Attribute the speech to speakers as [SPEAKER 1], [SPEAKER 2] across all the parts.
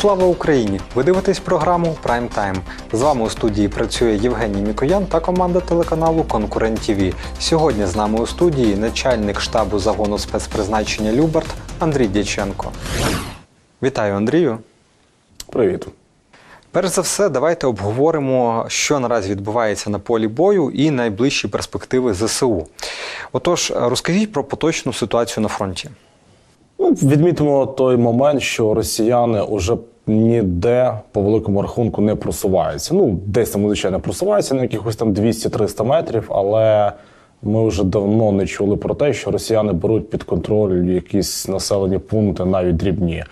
[SPEAKER 1] Слава Україні! Ви дивитесь програму Прайм Тайм. З вами у студії працює Євгеній Мікоян та команда телеканалу Конкурент ТВ. Сьогодні з нами у студії начальник штабу загону спецпризначення Любарт Андрій Дяченко. Вітаю, Андрію.
[SPEAKER 2] Привіт.
[SPEAKER 1] Перш за все, давайте обговоримо, що наразі відбувається на полі бою і найближчі перспективи ЗСУ. Отож, розкажіть про поточну ситуацію на фронті.
[SPEAKER 2] Ну, відмітимо той момент, що росіяни вже ніде по великому рахунку не просуваються. Ну, десь там, звичайно, просуваються на якихось там 200-300 метрів, але ми вже давно не чули про те, що росіяни беруть під контроль якісь населені пункти, навіть дрібні.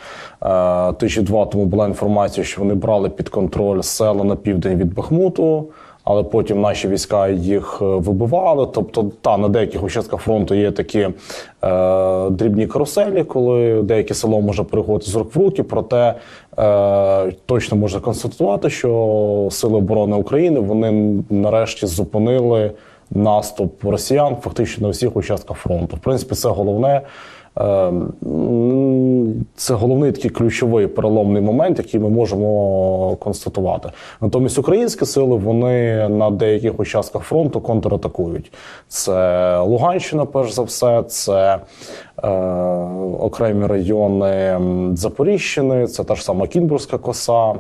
[SPEAKER 2] Е, Тижні два тому була інформація, що вони брали під контроль села на південь від Бахмуту. Але потім наші війська їх е, вибивали. Тобто, та на деяких участках фронту є такі е, дрібні каруселі, коли деяке село може переходити з рук в руки. Проте е, точно можна констатувати, що сили оборони України вони нарешті зупинили наступ росіян фактично на всіх участках фронту. В принципі, це головне. Е, Це головний такий ключовий переломний момент, який ми можемо констатувати. Натомість українські сили вони на деяких участках фронту контратакують. Це Луганщина, перш за все, це е, окремі райони Запоріжщини, це та ж сама Кінбурзька коса.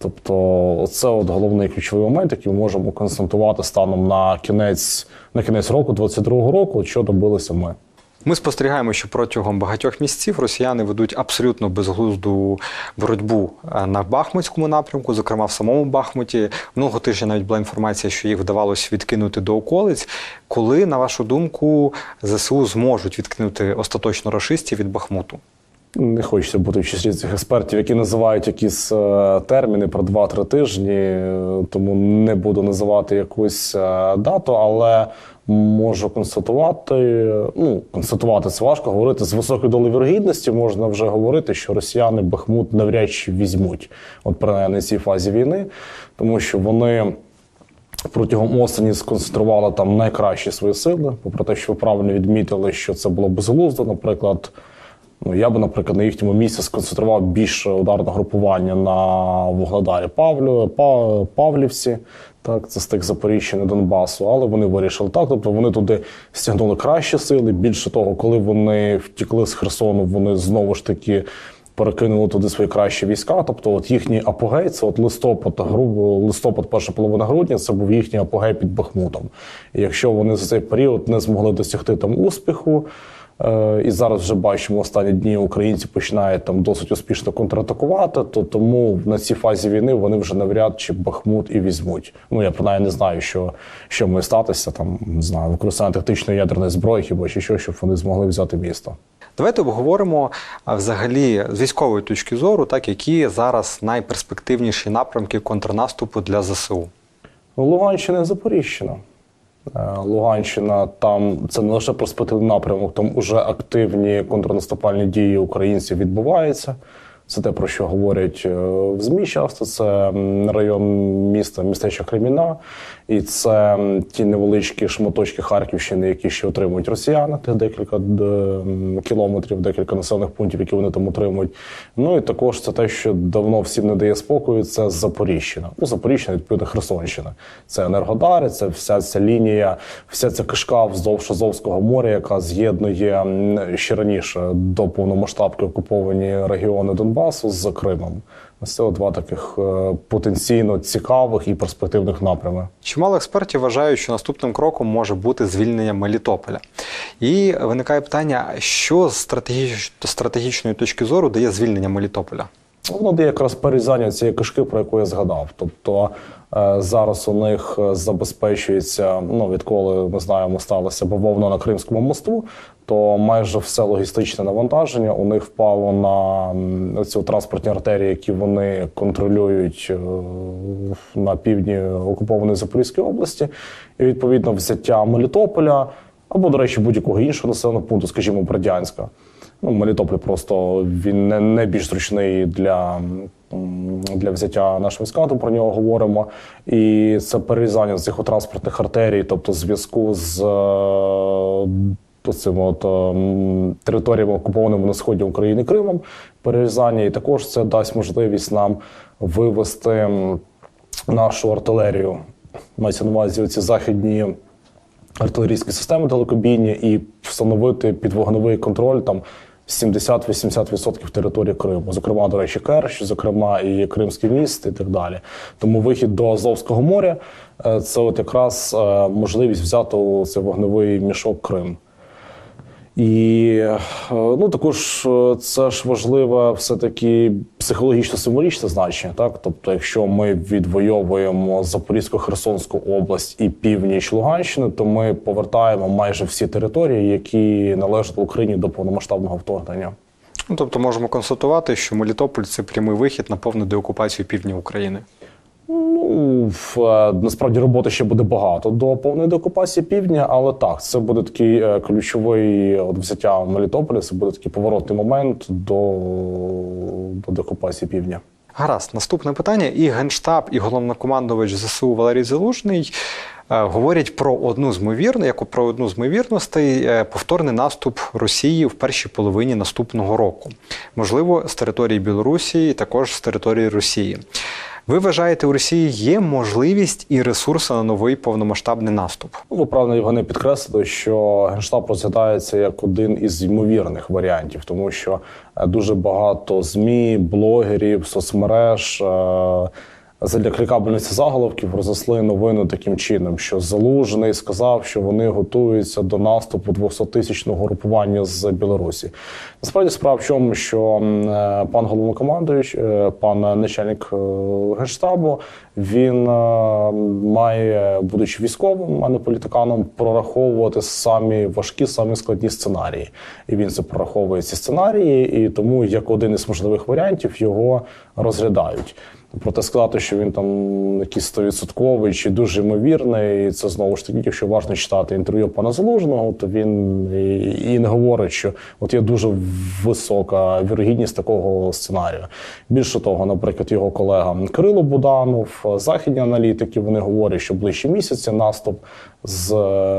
[SPEAKER 2] Тобто, це от головний ключовий момент, який ми можемо констатувати станом на кінець на кінець року, 22-го року, що добилися ми.
[SPEAKER 1] Ми спостерігаємо, що протягом багатьох місяців росіяни ведуть абсолютно безглузду боротьбу е, на Бахмутському напрямку, зокрема в самому Бахмуті. Минулого тижня навіть була інформація, що їх вдавалося відкинути до околиць. Коли, на вашу думку, ЗСУ зможуть відкинути остаточно рашистів від Бахмуту?
[SPEAKER 2] Не хочеться бути в числі цих експертів, які називають якісь е, терміни про 2-3 тижні, е, тому не буду називати якусь дату, але можу констатувати. Ну, констатувати це важко говорити з високою долею вірогідності. Можна вже говорити, що росіяни Бахмут навряд чи візьмуть, от принаймні цій фазі війни, тому що вони. Протягом осені сконцентрували там найкращі свої сили, попри те, що ви правильно відмітили, що це було безглуздо. Наприклад, ну я би, наприклад, на їхньому місці сконцентрував більше ударного групування на Вугледарі Павлю, Павлівці, так, це з тих Запоріжжя, Донбасу, але вони вирішили так. Тобто вони туди стягнули кращі сили. Більше того, коли вони втікли з Херсону, вони знову ж таки перекинули туди свої кращі війська. Тобто, от їхній апогей, це от листопад, гру- листопад, перша половина грудня, це був їхній апогей під Бахмутом. І якщо вони за цей період не змогли досягти там успіху. Е, І зараз вже бачимо останні дні українці починають там досить успішно контратакувати. То тому на цій фазі війни вони вже навряд чи Бахмут і візьмуть. Ну я принаймні не знаю, що, що має статися там, не знаю, використання тактичної ядерної зброї, хіба чи що, щоб вони змогли взяти місто.
[SPEAKER 1] Давайте обговоримо взагалі з військової точки зору, так які зараз найперспективніші напрямки контрнаступу для ЗСУ.
[SPEAKER 2] Ну, Луганщина і Запоріжжя. Е, Луганщина там це не лише перспективний напрямок, там уже активні контрнаступальні дії українців відбуваються. Це те, про що говорять е, в ЗМІ часто. Це район міста, містечка Креміна, і це ті невеличкі шматочки Харківщини, які ще отримують росіяни, тих декілька кілометрів, декілька населених пунктів, які вони там отримують. Ну і також це те, що давно всім не дає спокою. Це Запоріжжя. Ну, Запоріжжя, відповідно, Херсонщина. Це Енергодари, це вся ця лінія, вся ця кишка вздовж Азовського моря, яка з'єднує ще раніше до повномасштабки окуповані регіони Донбасу з Кримом. Це два таких е, потенційно цікавих і перспективних напрями.
[SPEAKER 1] Чимало експертів вважають, що наступним кроком може бути звільнення Мелітополя. І виникає питання, що з стратегіч... стратегічної точки зору дає звільнення Мелітополя?
[SPEAKER 2] Воно дає якраз перерізання цієї кишки, про яку я згадав. Тобто е, зараз у них е, забезпечується, ну відколи ми знаємо, сталося бавовна на Кримському мосту, то майже все логістичне навантаження у них впало на цю транспортні артерії, які вони контролюють е, на півдні окупованої Запорізької області, і відповідно взяття Мелітополя або, до речі, будь-якого іншого населеного пункту, скажімо, Бердянська. Ну, Мелітополь просто він не, не більш зручний для, для взяття нашого війська, про нього говоримо. І це перерізання цих транспортних артерій, тобто зв'язку з цими от, територіями, окупованими на сході України Кримом, перерізання, і також це дасть можливість нам вивести нашу артилерію. Мається на увазі ці західні артилерійські системи далекобійні і встановити підвогневий контроль там 70-80% території Криму, зокрема, до речі, Керч, зокрема і Кримський міст, і так далі. Тому вихід до Азовського моря е, це от якраз е, можливість взяти цей вогневий мішок Крим. І е, ну також е, це ж важливе все-таки психологічно-символічне значення. Так, тобто, якщо ми відвоюємо Запорізьку, Херсонську область і північ Луганщини, то ми повертаємо майже всі території, які належать Україні до повномасштабного вторгнення.
[SPEAKER 1] Ну, тобто можемо констатувати, що Мелітополь це прямий вихід на повну деокупацію півдня України.
[SPEAKER 2] Ну в, е, насправді роботи ще буде багато до повної деокупації півдня, але так, це буде такий е, ключовий от взяття Мелітополя. Це буде такий поворотний момент до, до деокупації півдня.
[SPEAKER 1] Гаразд, наступне питання. І Генштаб, і головнокомандувач ЗСУ Валерій Залужний говорять про одну з ймовірно, як про одну з ймовірностей е, повторний наступ Росії в першій половині наступного року. Можливо, з території Білорусі, і також з території Росії. Ви вважаєте, у Росії є можливість і ресурси на новий повномасштабний наступ?
[SPEAKER 2] Ну, ви правильно Євгене підкреслили, що генштаб розглядається як один із ймовірних варіантів, тому що е, дуже багато змі, блогерів, соцмереж. е, Задля клікабельності заголовків розросли новину таким чином, що Залужний сказав, що вони готуються до наступу 200-тисячного групування з Білорусі. Насправді справа в чому, що е, пан головнокомандуючий, е, пан начальник е, генштабу, він має, будучи військовим, а не політиканом, прораховувати самі важкі, самі складні сценарії. І він це прораховує ці сценарії, і тому як один із можливих варіантів його розглядають. Проте сказати, що він там якийсь стовідсотковий чи дуже ймовірний, це знову ж таки, якщо важно читати інтерв'ю пана Залужного, то він і, і не говорить, що от є дуже висока вірогідність такого сценарію. Більше того, наприклад, його колега Кирило Буданов, західні аналітики, вони говорять, що ближче місяця наступ з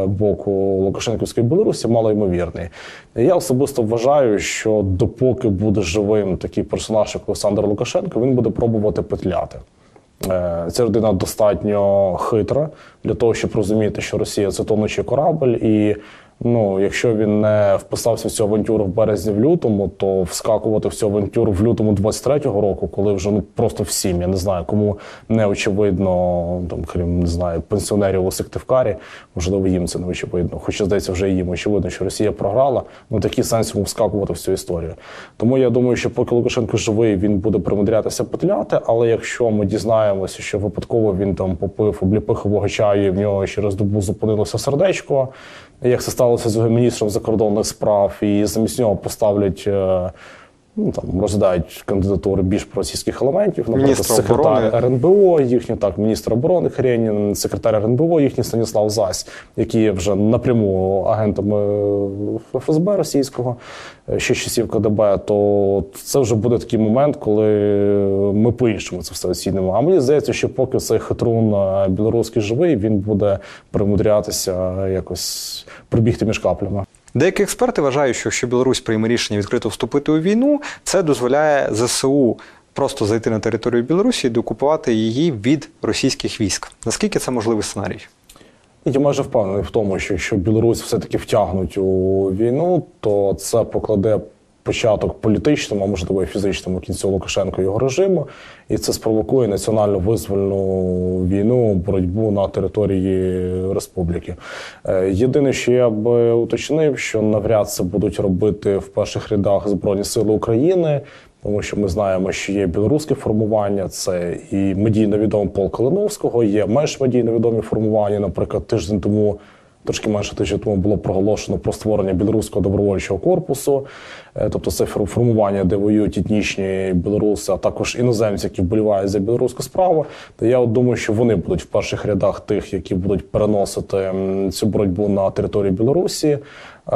[SPEAKER 2] боку Лукашенківської Білорусі малоймовірний. Я особисто вважаю, що допоки буде живим такий персонаж, як Олександр Лукашенко, він буде пробувати петляти. Е, Ця людина достатньо хитра для того, щоб розуміти, що Росія це тонучий корабль, і ну, якщо він не вписався в цю авантюру в березні в лютому, то вскакувати в цю авантюру в лютому 23-го року, коли вже ну просто всім, я не знаю, кому не очевидно, там крім не знаю, пенсіонерів у Сиктивкарі, можливо, їм це не очевидно. Хоча здається, вже їм очевидно, що Росія програла. Ну такий сенс йому вскакувати в цю історію. Тому я думаю, що поки Лукашенко живий, він буде примудрятися петляти. Але якщо ми дізнаємося, що випадково він там попив обліпихового чаю, і в нього через добу зупинилося сердечко, як це сталося з міністром закордонних справ, і замість нього поставлять. Е, Ну, там розглядають кандидатури більш проросійських елементів, наприклад, секретар. РНБО, їхній так, міністр оборони Хренін, секретар РНБО, їхній Станіслав Зась, які є вже напряму агентами ФСБ російського, е, ще часів КДБ, то це вже буде такий момент, коли ми по-іншому це все оцінимо. А мені здається, що поки цей хитрун е, білоруський живий, він буде примудрятися якось прибігти між каплями.
[SPEAKER 1] Деякі експерти вважають, що якщо Білорусь прийме рішення відкрито вступити у війну, це дозволяє ЗСУ просто зайти на територію Білорусі і докупувати її від російських військ. Наскільки це можливий сценарій?
[SPEAKER 2] Я майже впевнений в тому, що якщо Білорусь все-таки втягнуть у війну, то це покладе початок політичному, а можливо і фізичному кінцю Лукашенка і його режиму, і це спровокує національно визвольну війну, боротьбу на території республіки. Е, Єдине, що я би уточнив, що навряд це будуть робити в перших рядах Збройні Сили України. Тому що ми знаємо, що є білоруське формування, це і медійно відомий полк Калиновського, є менш медійно відомі формування. Наприклад, тиждень тому, трошки менше тижня тому було проголошено про створення білоруського добровольчого корпусу. Е, Тобто це формування, де воюють етнічні білоруси, а також іноземці, які вболівають за білоруську справу. То я от думаю, що вони будуть в перших рядах тих, які будуть переносити цю боротьбу на територію Білорусі. Е,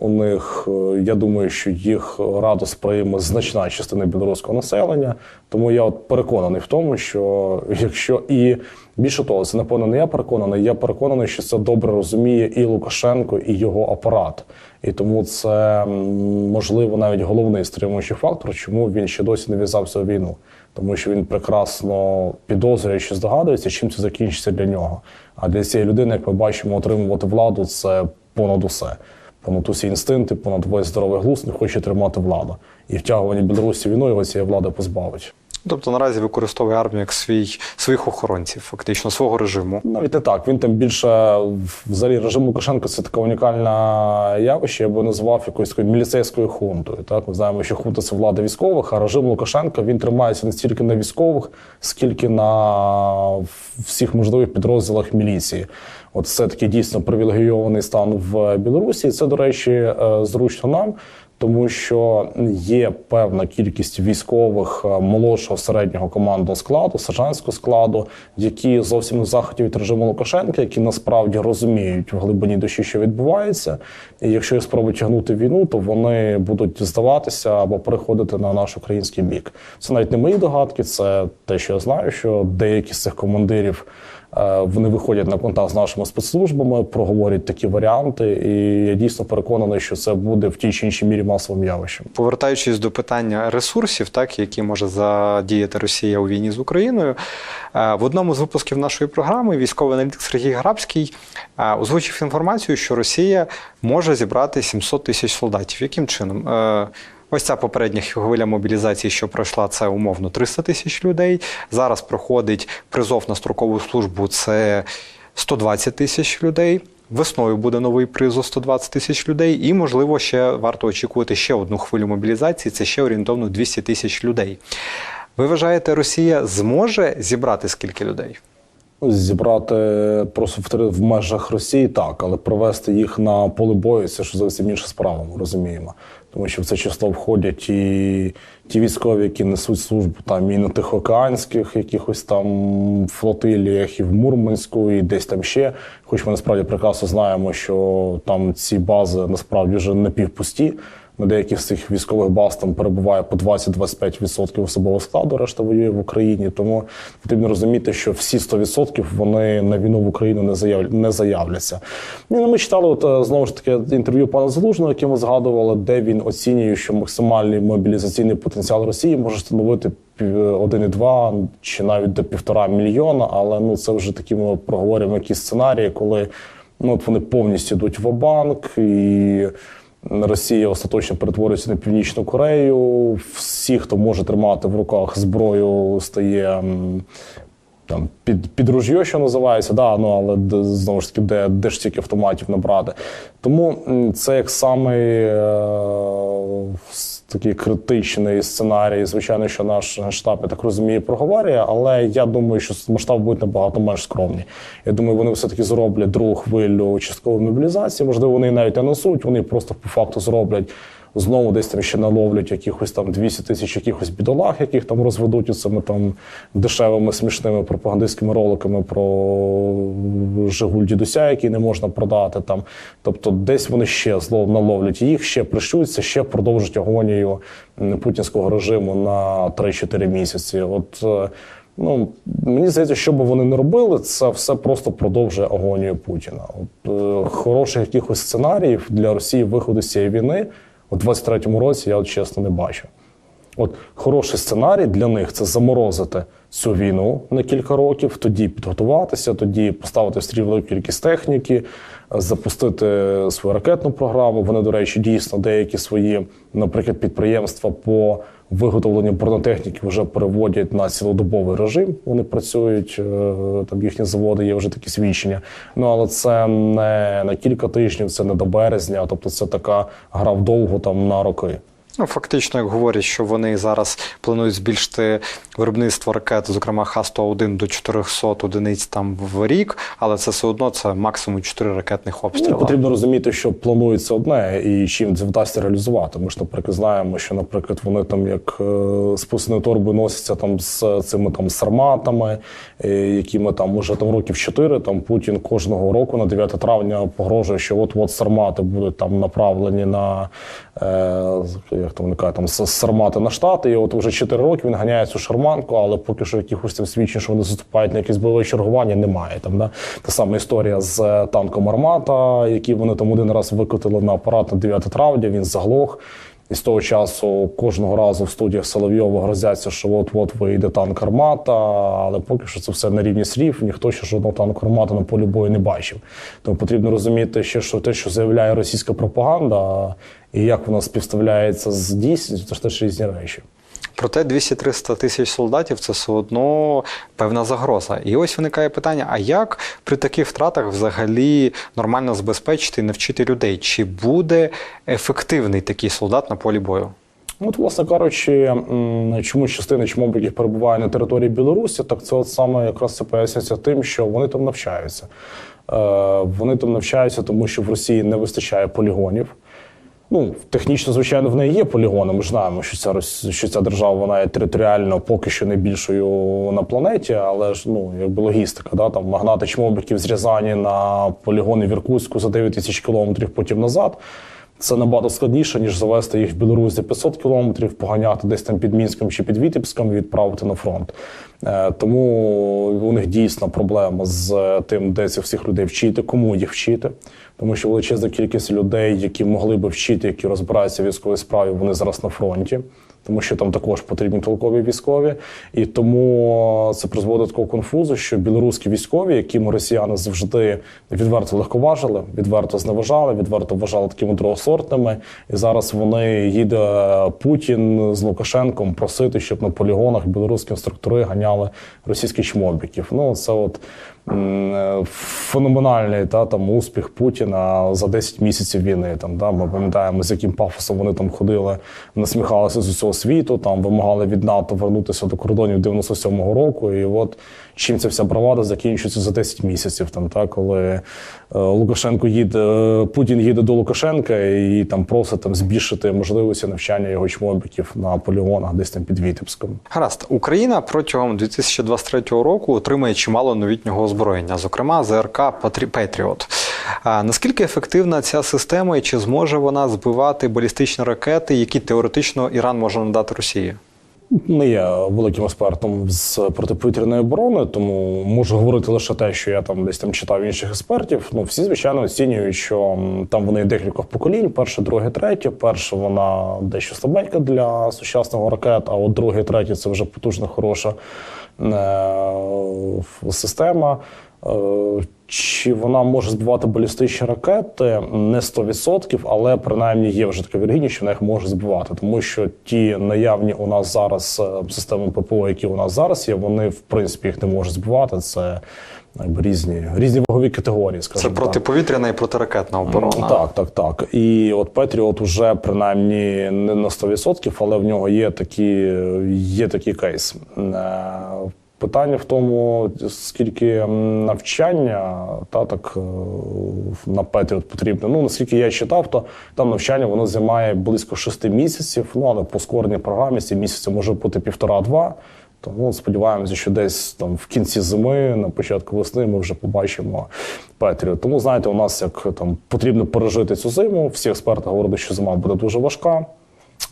[SPEAKER 2] У них, е, я думаю, що їх радо сприйме значна частина білоруського населення. Тому я от переконаний в тому, що якщо і більше того, це напевно не я переконаний. Я переконаний, що це добре розуміє і Лукашенко, і його апарат. І тому це можливо навіть головний стримуючий фактор, чому він ще досі не в'язався у війну, тому що він прекрасно підозрює, що здогадується, чим це закінчиться для нього. А для цієї людини, як ми бачимо, отримувати владу це понад усе. Понад усі інстинкти, понад весь здоровий глузд, не хоче тримати владу. І втягування Білорусі війною цієї влади позбавить.
[SPEAKER 1] Тобто наразі використовує армію як свій, своїх охоронців, фактично свого режиму.
[SPEAKER 2] Навіть не так. Він там більше взагалі режим Лукашенка це таке унікальне явище, я би назвав якоюсь такою міліцейською хунтою. Так ми знаємо, що хунта це влада військових, а режим Лукашенка він тримається не стільки на військових, скільки на всіх можливих підрозділах міліції. От це такий дійсно привілегійований стан в Білорусі. Це, до речі, е, зручно нам. Тому що є певна кількість військових е, молодшого середнього командного складу, сержантського складу, які зовсім не в заході від режиму Лукашенка, які насправді розуміють в глибині душі, що відбувається. І якщо їх спробують тягнути війну, то вони будуть здаватися або переходити на наш український бік. Це навіть не мої догадки, це те, що я знаю, що деякі з цих командирів. Е, Вони виходять на контакт з нашими спецслужбами, проговорять такі варіанти, і я дійсно переконаний, що це буде в тій чи іншій мірі масовим явищем.
[SPEAKER 1] Повертаючись до питання ресурсів, так які може задіяти Росія у війні з Україною, е, в одному з випусків нашої програми військовий аналітик Сергій Грабський е, озвучив інформацію, що Росія може зібрати 700 тисяч солдатів. Яким чином? Ось ця попередня хвиля мобілізації, що пройшла, це умовно 300 тисяч людей. Зараз проходить призов на строкову службу. Це 120 тисяч людей. Весною буде новий призов 120 тисяч людей, і можливо ще варто очікувати ще одну хвилю мобілізації. Це ще орієнтовно 200 тисяч людей. Ви вважаєте, Росія зможе зібрати скільки людей?
[SPEAKER 2] Зібрати просто в межах Росії так, але провести їх на поле бою це ж зовсім інша справа, ми розуміємо. Тому що в це число входять і ті військові, які несуть службу там і на тихоокеанських якихось там флотиліях, і в Мурманську, і десь там ще. Хоч ми насправді прекрасно знаємо, що там ці бази насправді вже напівпусті. На деяких з цих військових баз там перебуває по 20-25% особового складу, решта воює в Україні. Тому потрібно розуміти, що всі 100% вони на війну в Україну не заяв... не заявляться. Ну, Ми читали от, е, знову ж таки інтерв'ю пана Залужного, яке ми згадували, де він оцінює, що максимальний мобілізаційний потенціал Росії може становити пів- 1,2 чи навіть до півтора мільйона. Але ну це вже такі ми проговорюємо якісь сценарії, коли ну от вони повністю йдуть в банк і. Росія остаточно перетворюється на Північну Корею. Всі, хто може тримати в руках зброю, стає там під, під ружьо, що називається, да, ну але знову ж таки, де, де ж тільки автоматів набрати. Тому це як самий е, такий критичний сценарій. Звичайно, що наш штаб, я так розумію, проговорює, але я думаю, що масштаб буде набагато менш скромний. Я думаю, вони все-таки зроблять другу хвилю часткової мобілізації. Можливо, вони навіть анонсують, вони просто по факту зроблять. Знову десь там ще наловлять якихось там 200 тисяч якихось бідолах, яких там розведуть цими там дешевими смішними пропагандистськими роликами про Жигуль дідуся, який не можна продати. Там. Тобто, десь вони ще зло наловлять їх, ще прищуються, ще продовжать агонію путінського режиму на 3-4 місяці. От е, Ну, мені здається, що би вони не робили, це все просто продовжує агонію Путіна. От, е, хороших якихось сценаріїв для Росії виходу з цієї війни у 23-му році я от чесно не бачу. От хороший сценарій для них це заморозити цю війну на кілька років, тоді підготуватися, тоді поставити в стрій велику кількість техніки, запустити свою ракетну програму. Вони, до речі, дійсно деякі свої, наприклад, підприємства по виготовленню бронетехніки вже переводять на цілодобовий режим. Вони працюють, е, там їхні заводи є вже такі свідчення. Ну але це не на кілька тижнів, це не до березня. Тобто, це така гра вдовго там на роки.
[SPEAKER 1] Ну, фактично, як говорять, що вони зараз планують збільшити виробництво ракет, зокрема Х-101 до 400 одиниць там в рік, але це все одно це максимум 4 ракетних
[SPEAKER 2] Ну, потрібно розуміти, що планується одне і чим це вдасться реалізувати. Ми ж, наприклад, знаємо, що, наприклад, вони там як е, спусні торби носяться там з цими там сарматами, е, якими там уже там років 4, Там Путін кожного року на 9 травня погрожує, що от от сармати будуть там направлені на е, як там вони кажуть, там з- сармати на штати. І от вже 4 роки він ганяє цю шарманку, але поки що якихось там свідчень, що вони заступають на якісь бойове чергування, немає. Там да та сама історія з е, танком Армата, який вони там один раз викотили на апарат на 9 травня. Він заглох. І з того часу кожного разу в студіях Соловйова грозяться, що от-от вийде танк Армата, але поки що це все на рівні слів. Ніхто ще жодного танку Армата на полі бою не бачив. Тому потрібно розуміти ще, що те, що заявляє російська пропаганда, і як вона співставляється з дійсністю, це ж теж різні речі.
[SPEAKER 1] Проте 200-300 тисяч солдатів це все одно певна загроза. І ось виникає питання: а як при таких втратах взагалі нормально забезпечити і навчити людей? Чи буде ефективний такий солдат на полі бою?
[SPEAKER 2] От, власне кажучи, чому частина чмобіків перебуває на території Білорусі, так це от саме якраз це пояснюється тим, що вони там навчаються. Е, Вони там навчаються, тому що в Росії не вистачає полігонів. Ну, технічно, звичайно, в неї є полігони. Ми ж знаємо, що ця що ця держава вона є територіально поки що найбільшою на планеті, але ж ну якби логістика, да там магнати чмобиків з Рязані на полігони в Іркутську за 9 тисяч кілометрів потім назад. Це набагато складніше, ніж завести їх в Білорусь за 500 кілометрів, поганяти десь там під Мінськом чи під Вітебськом і відправити на фронт. Е, Тому у них дійсна проблема з тим, де цих всіх людей вчити, кому їх вчити. Тому що величезна кількість людей, які могли би вчити, які розбираються в військовій справі, вони зараз на фронті. Тому що там також потрібні толкові військові, і тому це призводить до такого конфузу, що білоруські військові, яким росіяни завжди відверто легковажили, відверто зневажали, відверто вважали такими другосортними. І зараз вони їде Путін з Лукашенком просити, щоб на полігонах білоруські інструктори ганяли російських чмобіків. Ну це от феноменальний та там успіх Путіна за 10 місяців війни. Там да ми пам'ятаємо, з яким пафосом вони там ходили, насміхалися з усього світу, там вимагали від НАТО вернутися до кордонів 97-го року. І от чим ця вся бравада закінчується за 10 місяців. Там та коли е, Лукашенко їде, е, Путін їде до Лукашенка і там просить там збільшити можливості навчання його чмобіків на полігонах, десь там під Вітебськом.
[SPEAKER 1] Гаразд, Україна протягом 2023 року отримає чимало новітнього озброєння, зокрема ЗРК «Патрі- Петріот. Наскільки ефективна ця система і чи зможе вона збивати балістичні ракети, які теоретично Іран може надати Росії?
[SPEAKER 2] Не є великим експертом з протиповітряної оборони, тому можу говорити лише те, що я там десь там читав інших експертів. Ну всі звичайно оцінюють, що там вони декілька поколінь: перше, друге, третє. Перше вона дещо слабенька для сучасного ракет, а от друге, третє це вже потужна, хороша система. Е, Чи вона може збивати балістичні ракети? Не 100%, але принаймні є вже така вірогідність, що вона їх може збивати, тому що ті наявні у нас зараз е, системи ППО, які у нас зараз є, вони в принципі їх не можуть збивати. Це якби різні різні вагові категорії.
[SPEAKER 1] Це
[SPEAKER 2] скажімо так.
[SPEAKER 1] протиповітряна і протиракетна оборона.
[SPEAKER 2] Так, так, так. І от Петріот уже принаймні не на 100%, але в нього є такі, є такий кейс. Е, Питання в тому, скільки навчання та так е, на Петріот потрібно. Ну наскільки я читав, то там навчання воно займає близько шести місяців. Ну але по скореній програмі ці місяці може бути півтора-два. Тому сподіваємося, що десь там в кінці зими, на початку весни, ми вже побачимо Петріот. Тому знаєте, у нас як там потрібно пережити цю зиму. Всі експерти говорять, що зима буде дуже важка,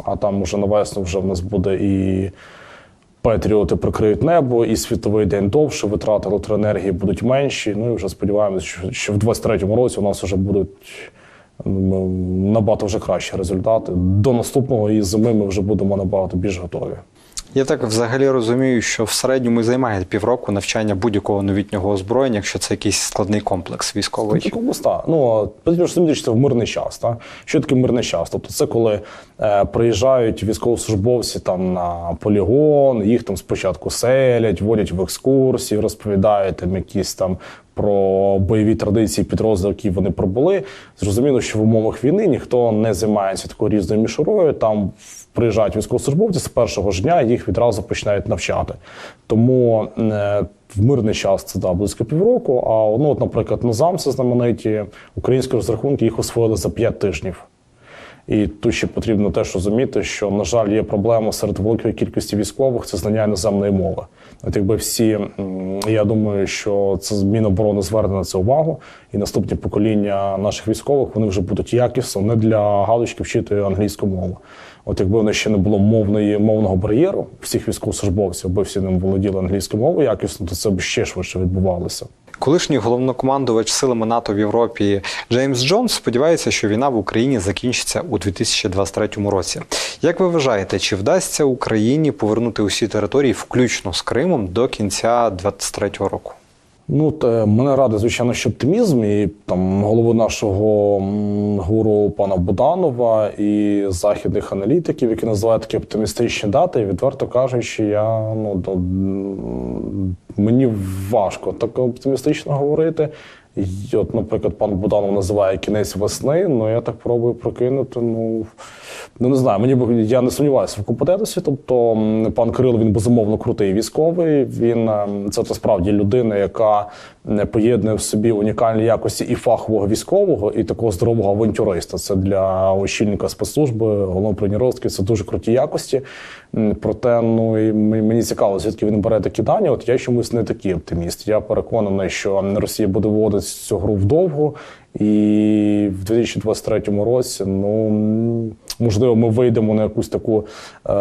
[SPEAKER 2] а там уже на вже в нас буде і. Петріоти прикриють небо, і світовий день довше, витрати електроенергії будуть менші. Ну і вже сподіваємося, що, що в 23-му році у нас вже будуть набагато вже кращі результати. До наступного і зими ми вже будемо набагато більш готові.
[SPEAKER 1] Я так взагалі розумію, що в середньому займає півроку навчання будь-якого новітнього озброєння, якщо це якийсь складний комплекс військовий.
[SPEAKER 2] Такому ста. Ну потрібно розуміти, що це в мирний час. Та? Що таке мирний час? Тобто, це коли е, приїжджають військовослужбовці там на полігон, їх там спочатку селять, водять в екскурсії, розповідають там якісь там про бойові традиції підрозділів, які вони пробули. Зрозуміло, що в умовах війни ніхто не займається такою різною мішурою. Там приїжджають військовослужбовці з першого ж дня, їх відразу починають навчати. Тому е, в мирний час це да, близько півроку. А ну, от, наприклад, назамці знамениті українські розрахунки їх освоїли за 5 тижнів. І тут ще потрібно теж розуміти, що, на жаль, є проблема серед великої кількості військових це знання іноземної мови. От якби всі, я думаю, що це Міноборони зверне на це увагу, і наступні покоління наших військових вони вже будуть якісно не для галочки вчити англійську мову. От якби в ще не було мовної мовного бар'єру всіх військовослужбовців, аби всі ним володіли англійською мовою якісно, то це б ще швидше відбувалося.
[SPEAKER 1] Колишній головнокомандувач силами НАТО в Європі Джеймс Джонс сподівається, що війна в Україні закінчиться у 2023 році. Як ви вважаєте, чи вдасться Україні повернути усі території, включно з Кримом, до кінця 2023 року?
[SPEAKER 2] Ну, те, мене радий, звичайно, що оптимізм. І там голову нашого гуру пана Буданова і західних аналітиків, які називають такі оптимістичні дати. І відверто кажучи, я ну мені важко так оптимістично говорити. От, наприклад, пан Буданов називає кінець весни. Ну я так пробую прокинути. Ну ну не знаю. Мені я не сумніваюся в компетентності. Тобто, пан Кирило він безумовно крутий військовий. Він ем, це насправді людина, яка поєднує в собі унікальні якості і фахового військового, і такого здорового авантюриста. Це для очільника спецслужби, головного броніростки. Це дуже круті якості. Проте, ну і мені цікаво, звідки він бере такі дані. От я чомусь не такий оптиміст. Я переконаний, що Росія буде вводити цю гру вдовго, і в 2023 році, ну можливо, ми вийдемо на якусь таку е,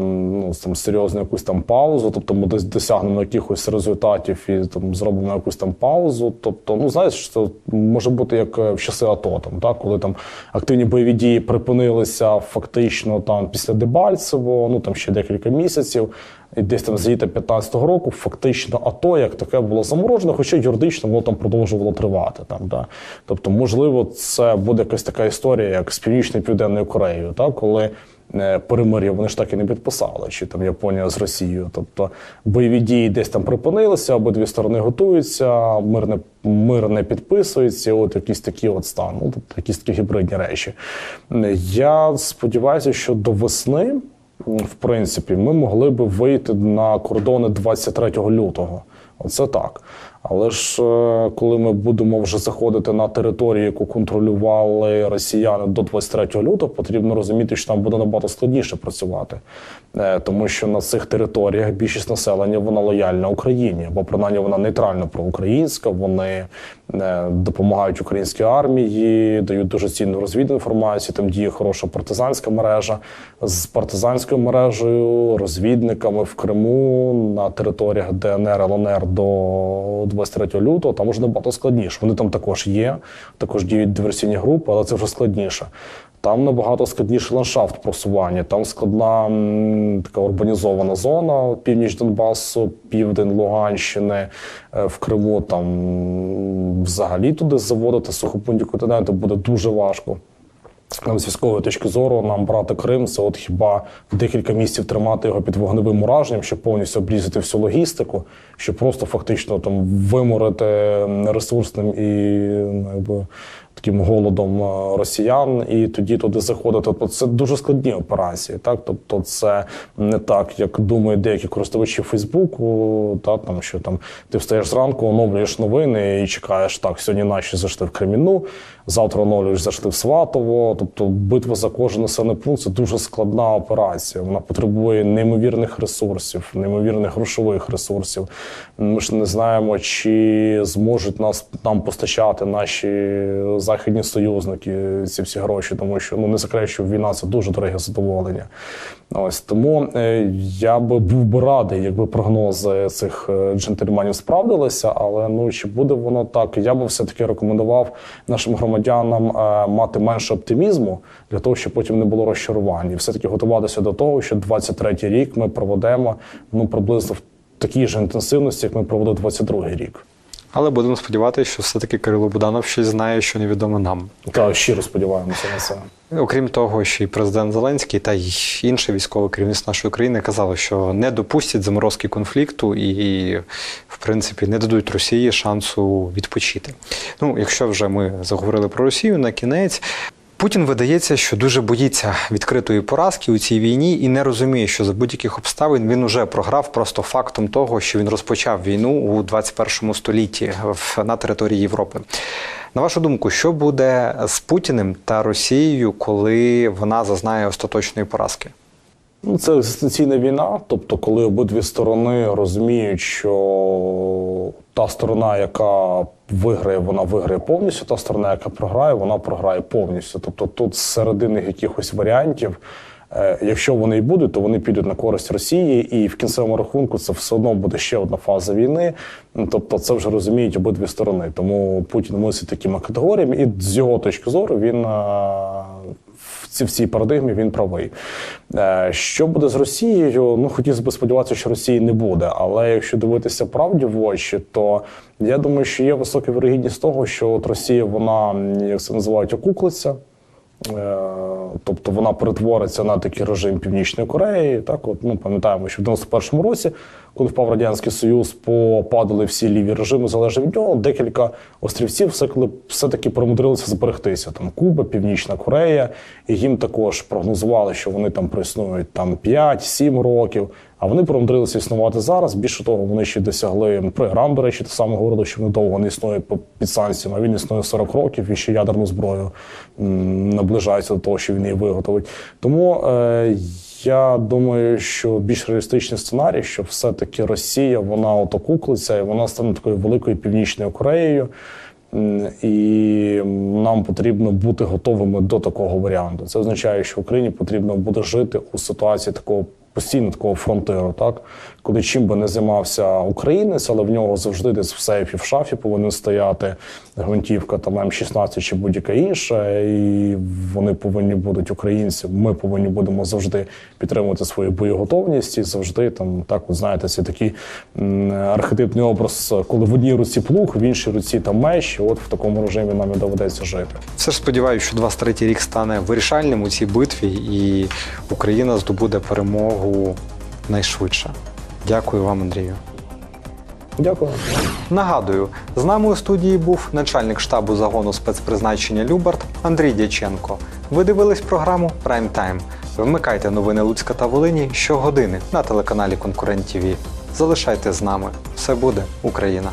[SPEAKER 2] ну, там, серйозну якусь там паузу, тобто ми десь досягнемо якихось результатів і там зробимо якусь там паузу. Тобто, ну знаєш, це може бути як е, в часи АТО, там, так, коли там активні бойові дії припинилися фактично там після Дебальцево, ну там ще декілька місяців. Десь там з літа 15-го року фактично АТО як таке було заморожено, хоча юридично воно там продовжувало тривати. Там, да. Тобто, можливо, це буде якась така історія, як з Північною Південною Кореєю, так, коли е, перемир'я вони ж так і не підписали, чи там Японія з Росією. Тобто бойові дії десь там припинилися, обидві сторони готуються, мир не, мир не підписується, от якісь такі от стан, ну, тобто якісь такі гібридні речі. Е, Я сподіваюся, що до весни в принципі, ми могли би вийти на кордони 23 лютого. Оце так. Але ж е, коли ми будемо вже заходити на територію, яку контролювали росіяни до 23 лютого, потрібно розуміти, що там буде набагато складніше працювати, Е, тому що на цих територіях більшість населення вона лояльна Україні, або принаймні вона нейтрально проукраїнська. Вони е, допомагають українській армії, дають дуже цінну розвідну інформацію. Там діє хороша партизанська мережа з партизанською мережею, розвідниками в Криму на територіях ДНР, ЛНР до 23 лютого. Там вже набагато складніше. Вони там також є, також діють диверсійні групи, але це вже складніше. Там набагато складніший ландшафт просування. Там складна м, така урбанізована зона, північ Донбасу, південь Луганщини, Е, в Криму. Там взагалі туди заводити сухопутні континенти буде дуже важко. З військової точки зору нам брати Крим це от хіба декілька місяців тримати його під вогневим ураженням, щоб повністю обрізати всю логістику, щоб просто фактично там виморити ресурсним і ну, якби, таким голодом е, росіян, і тоді туди заходити. Тобто це дуже складні операції. Так, тобто, це не так, як думають деякі користувачі Фейсбуку, та там що там ти встаєш зранку, оновлюєш новини і чекаєш так. Сьогодні наші зайшли в Кремінну, завтра оновлюєш зайшли в Сватово. Тобто, битва за кожен населений пункт це дуже складна операція. Вона потребує неймовірних ресурсів, неймовірних грошових ресурсів. Ми ж не знаємо, чи зможуть нас нам постачати наші західні союзники ці всі гроші, тому що ну не секрет, що війна це дуже дороге задоволення. Ось тому е, я би був би радий, якби прогнози цих е, джентльменів справдилися. Але ну чи буде воно так? Я би все таки рекомендував нашим громадянам е, мати менше оптимізму для того, щоб потім не було розчарувань, і все таки готуватися до того, що 23-й рік ми проведемо ну приблизно в такій ж інтенсивності, як ми проводили 22-й рік.
[SPEAKER 1] Але будемо сподіватися, що все-таки Кирило Буданов щось знає, що невідомо нам.
[SPEAKER 2] Та щиро сподіваємося на це.
[SPEAKER 1] Окрім того, що і президент Зеленський та й інше військове керівництво нашої країни казали, що не допустять заморозки конфлікту і, в принципі, не дадуть Росії шансу відпочити. Ну, якщо вже ми заговорили про Росію, на кінець. Путін видається, що дуже боїться відкритої поразки у цій війні і не розуміє, що за будь-яких обставин він уже програв просто фактом того, що він розпочав війну у 21 столітті на території Європи. На вашу думку, що буде з Путіним та Росією, коли вона зазнає остаточної поразки?
[SPEAKER 2] Ну, це екзистенційна війна, тобто, коли обидві сторони розуміють, що та сторона, яка виграє, вона виграє повністю, та сторона, яка програє, вона програє повністю. Тобто тут з середини якихось варіантів, е, якщо вони і будуть, то вони підуть на користь Росії, і в кінцевому рахунку це все одно буде ще одна фаза війни. Ну, Тобто, це вже розуміють обидві сторони. Тому Путін мислить такими категоріями, і з його точки зору він. В ці в цій парадигмі він правий. Е, Що буде з Росією? Ну хотів би сподіватися, що Росії не буде. Але якщо дивитися правді в очі, то я думаю, що є висока вірогідність того, що от Росія, вона як це називають, окуклиться. Е, Тобто вона перетвориться на такий режим Північної Кореї. Так, от ну пам'ятаємо, що в 91-му році, коли впав радянський союз, попадали всі ліві режими, залежно від нього. Декілька острівців все коли все-таки примудрилися зберегтися. Там Куба, Північна Корея, і їм також прогнозували, що вони там проіснують там 5-7 років. А вони примудрилися існувати зараз. Більше того, вони ще досягли програм. До речі, те саме говорили, що вони довго не існує під санкціями. Він існує 40 років і ще ядерну зброю наближається до того, що він її виготовить. Тому е, я думаю, що більш реалістичний сценарій, що все-таки Росія вона отокуклиться і вона стане такою великою північною Кореєю. І нам потрібно бути готовими до такого варіанту. Це означає, що Україні потрібно буде жити у ситуації такого постійно такого фронтиру, так коли чим би не займався українець, але в нього завжди десь в сейфі в шафі повинен стояти гвинтівка там М16 чи будь-яка інша, і вони повинні будуть українці. Ми повинні будемо завжди підтримувати свою боєготовність і завжди там так, от знаєте, це такий архетипний образ, коли в одній руці плуг, в іншій руці там меч. От в такому режимі нам і доведеться жити.
[SPEAKER 1] Все ж сподіваюся, що 23-й рік стане вирішальним у цій битві, і Україна здобуде перемогу найшвидше. Дякую вам, Андрію.
[SPEAKER 2] Дякую.
[SPEAKER 1] Нагадую, з нами у студії був начальник штабу загону спецпризначення Любарт Андрій Дяченко. Ви дивились програму Прайм Тайм. Вмикайте новини Луцька та Волині щогодини на телеканалі Конкурент ТВ. Залишайте з нами. Все буде Україна!